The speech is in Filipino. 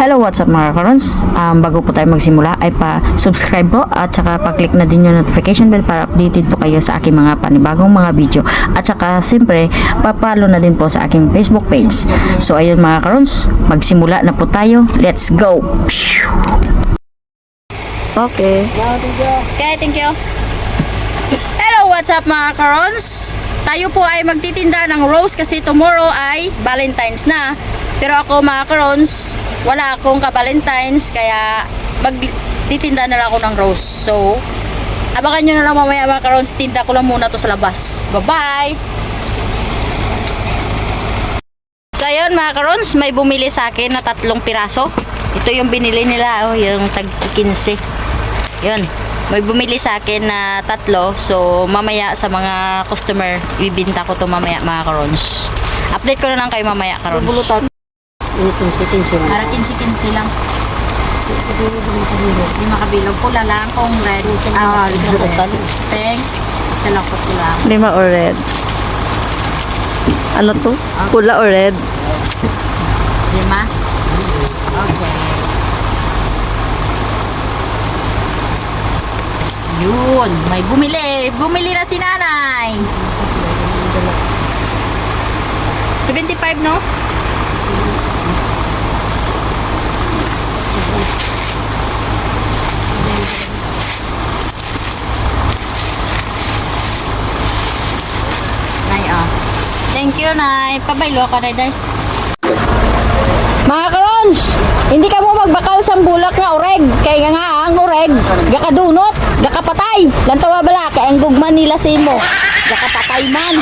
Hello, what's up mga karons? Um, bago po tayo magsimula ay pa-subscribe po at saka pa-click na din yung notification bell para updated po kayo sa aking mga panibagong mga video. At saka siyempre, papalo na din po sa aking Facebook page. So ayun mga karons, magsimula na po tayo. Let's go! Okay. Okay, thank you. Hello, what's up mga karons? Tayo po ay magtitinda ng rose kasi tomorrow ay Valentine's na. Pero ako mga karons, wala akong ka-Valentine's kaya magtitinda na lang ako ng rose. So, abangan nyo na lang mamaya mga karons, tinda ko lang muna to sa labas. Bye-bye! So ayun mga karons, may bumili sa akin na tatlong piraso. Ito yung binili nila, oh, yung tag 15. Yun, may bumili sa akin na tatlo. So mamaya sa mga customer, ibibinta ko to mamaya mga karons. Update ko na lang kayo mamaya karons. Itong sitin siya. Para 15-15 lang. Hindi makabilog. Pula lang kung red. Ah, red. Isa lang po pula. Lima or red? Ano to? Pula or red? Lima? Okay. Yun, may bumili. Bumili na si nanay. 75, no? Nay, ah. Thank you, Nay. Pabaylo ka na, Day. Mga karons, hindi ka mo magbakal sa bulak nga oreg. Kaya nga ang oreg, gakadunot, gakapatay. Lantawa bala, kaya ang gugman nila sa imo. Gakapatay man.